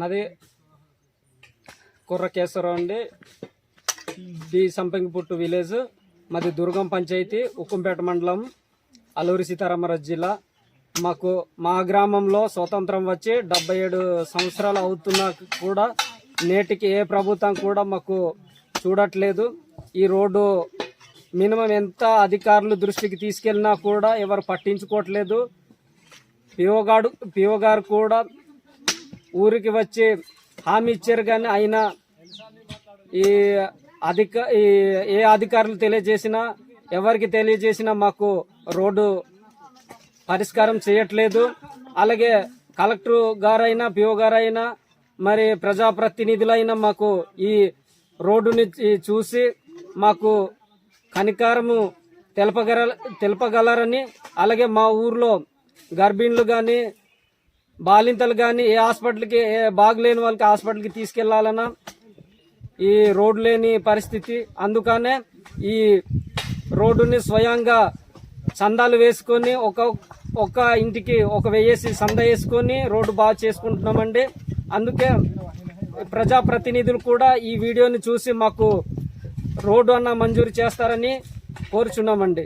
నాది కుర్ర అండి. D Sampangiputtu village. మాది దుర్గం పంచాయతీ ఉక్కంపేట మండలం అల్లూరి సీతారామరాజు జిల్లా. మాకు మా గ్రామంలో స్వతంత్రం వచ్చి డెబ్బై ఏడు సంవత్సరాలు అవుతున్నా కూడా నేటికి ఏ ప్రభుత్వం కూడా మాకు చూడట్లేదు. ఈ రోడ్డు మినిమం ఎంత అధికారులు దృష్టికి తీసుకెళ్ళినా కూడా ఎవరు పట్టించుకోవట్లేదు. పిఓ గారు పిఓ గారు కూడా ఊరికి వచ్చి హామీ ఇచ్చారు కానీ అయినా ఈ అధిక ఈ ఏ అధికారులు తెలియజేసినా ఎవరికి తెలియజేసినా మాకు రోడ్డు పరిష్కారం చేయట్లేదు. అలాగే కలెక్టర్ గారైనా పిఓ గారైనా మరి ప్రజాప్రతినిధులైనా మాకు ఈ రోడ్డుని చూసి మాకు కనికారము తెలపగల తెలపగలరని అలాగే మా ఊర్లో గర్భిణులు కానీ బాలింతలు కానీ ఏ హాస్పిటల్కి ఏ బాగులేని వాళ్ళకి హాస్పిటల్కి తీసుకెళ్ళాలన్నా ఈ రోడ్డు లేని పరిస్థితి. అందుకనే ఈ రోడ్డుని స్వయంగా చందాలు వేసుకొని ఒక ఒక ఇంటికి ఒక వెయ్యేసి సంద వేసుకొని రోడ్డు బాగా చేసుకుంటున్నామండి. అందుకే ప్రజాప్రతినిధులు కూడా ఈ వీడియోని చూసి మాకు రోడ్డు అన్న మంజూరు చేస్తారని కోరుచున్నామండి.